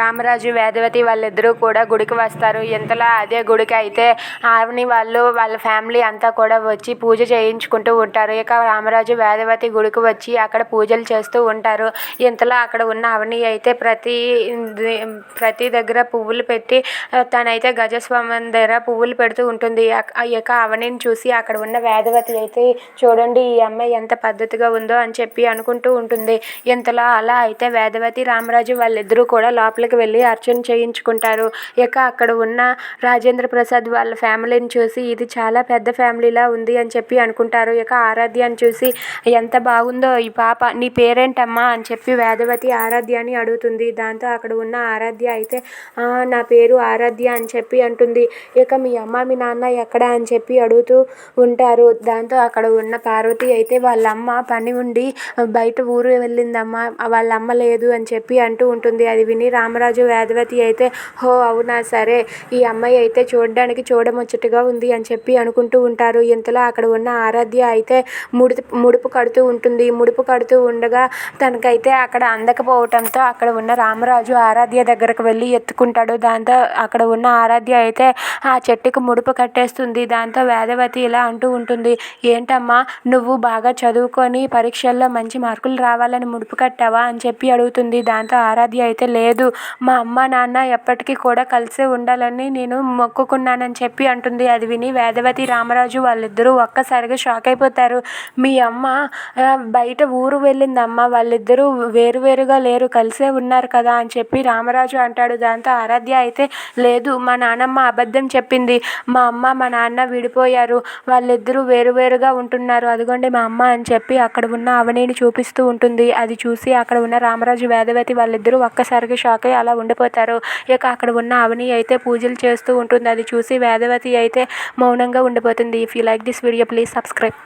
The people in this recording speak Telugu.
రామరాజు వేదవతి వాళ్ళిద్దరూ కూడా గుడికి వస్తారు. ఇంతలో అదే గుడికి అయితే ఆవని వాళ్ళు వాళ్ళ ఫ్యామిలీ అంతా కూడా వచ్చి పూజ చేయించుకుంటూ ఉంటారు. ఇక రామరాజు వేదవతి గుడికి వచ్చి అక్కడ పూజలు చేస్తూ ఉంటారు. ఇంతలో అక్కడ ఉన్న అవని అయితే ప్రతి ప్రతి దగ్గర పువ్వులు పెట్టి తనైతే గజస్వామి దగ్గర పువ్వులు పెడుతూ ఉంటుంది. ఇక అవనిని చూసి అక్కడ ఉన్న వేదవతి అయితే చూడండి ఈ అమ్మాయి ఎంత పద్ధతిగా ఉందో అని చెప్పి అనుకుంటూ ఉంటుంది. ఇంతలో అలా అయితే వేదవతి రామరాజు వాళ్ళిద్దరూ కూడా లోపలికి వెళ్ళి అర్చన చేయించుకుంటారు. ఇక అక్కడ ఉన్న రాజేంద్ర ప్రసాద్ వాళ్ళ ఫ్యామిలీని చూసి ఇది చాలా పెద్ద ఫ్యామిలీలా ఉంది అని చెప్పి అనుకుంటారు. ఇక ఆరాధ్యాన్ని చూసి ఎంత బాగుందో ఈ పాప నీ పేరేంటమ్మా అని చెప్పి వేదవతి ఆరాధ్యాన్ని అడుగుతుంది. దాంతో అక్కడ ఉన్న ఆరాధ్య అయితే నా పేరు ఆరాధ్య అని చెప్పి అంటుంది. ఇక మీ అమ్మ మీ నాన్న ఎక్కడ అని చెప్పి అడుగుతూ ఉంటారు. దాంతో అక్కడ ఉన్న పార్వతి అయితే వాళ్ళ అమ్మ పని ఉండి బయట ఊరు వెళ్ళిందమ్మా వాళ్ళ అమ్మ లేదు అని చెప్పి అంటూ ఉంటుంది. అది విని రామరాజు వేదవతి అయితే హో అవునా సరే ఈ అమ్మాయి అయితే చూడడానికి చూడముచ్చటగా ఉంది అని చెప్పి అనుకుంటూ ఉంటారు. ఇంతలో అక్కడ ఉన్న ఆరాధ్య అయితే ముడి ముడుపు కడుతూ ఉంటుంది. ముడుపు కడుతూ ఉండగా తనకైతే అక్కడ అందకపోవటంతో అక్కడ ఉన్న రామరాజు ఆరాధ్య దగ్గరకు వెళ్ళి ఎత్తుకుంటాడు. దాంతో అక్కడ ఉన్న ఆరాధ్య అయితే ఆ చెట్టుకు ముడుపు కట్టేస్తుంది. దాంతో వేదవతి ఇలా అంటూ ఉంటుంది ఏంటమ్మా నువ్వు బాగా చదువుకొని పరీక్షల్లో మంచి మార్కులు రావాలని ముడుపు కట్టావా? అని చెప్పి అడుగుతుంది. దాంతో ఆరాధ్య అయితే లేదు మా అమ్మ నాన్న ఎప్పటికీ కూడా కలిసే ఉండాలని నేను మొక్కుకున్నానని చెప్పి అంటుంది. అది విని వేదవతి రామరాజు వాళ్ళిద్దరూ ఒక్కసారిగా షాక్ అయిపోతారు. మీ అమ్మ బయట ఊరు వెళ్ళిందమ్మ. వాళ్ళిద్దరూ వేరువేరుగా లేరు కలిసే ఉన్నారు కదా అని చెప్పి రామరాజు అంటాడు. దాంతో ఆరాధ్య అయితే లేదు మా నాన్నమ్మ అబద్ధం చెప్పింది. మా అమ్మ మా నాన్న విడిపోయారు. వాళ్ళిద్దరూ వేరువేరుగా ఉంటున్నారు. అదిగోండి మా అమ్మ అని చెప్పి అక్కడ ఉన్న అవనిని చూపిస్తూ ఉంటుంది. అది చూసి అక్కడ ఉన్న రామరాజు వేదవతి వాళ్ళిద్దరూ ఒక్కసారిగా షాక్ అయ్యి అలా ఉండిపోతారు. ఇక అక్కడ ఉన్న అవని అయితే పూజలు చేస్తూ ఉంటుంది. అది చూసి వేదవతి అయితే మౌనంగా ఉండిపోతుంది. If you like this video please subscribe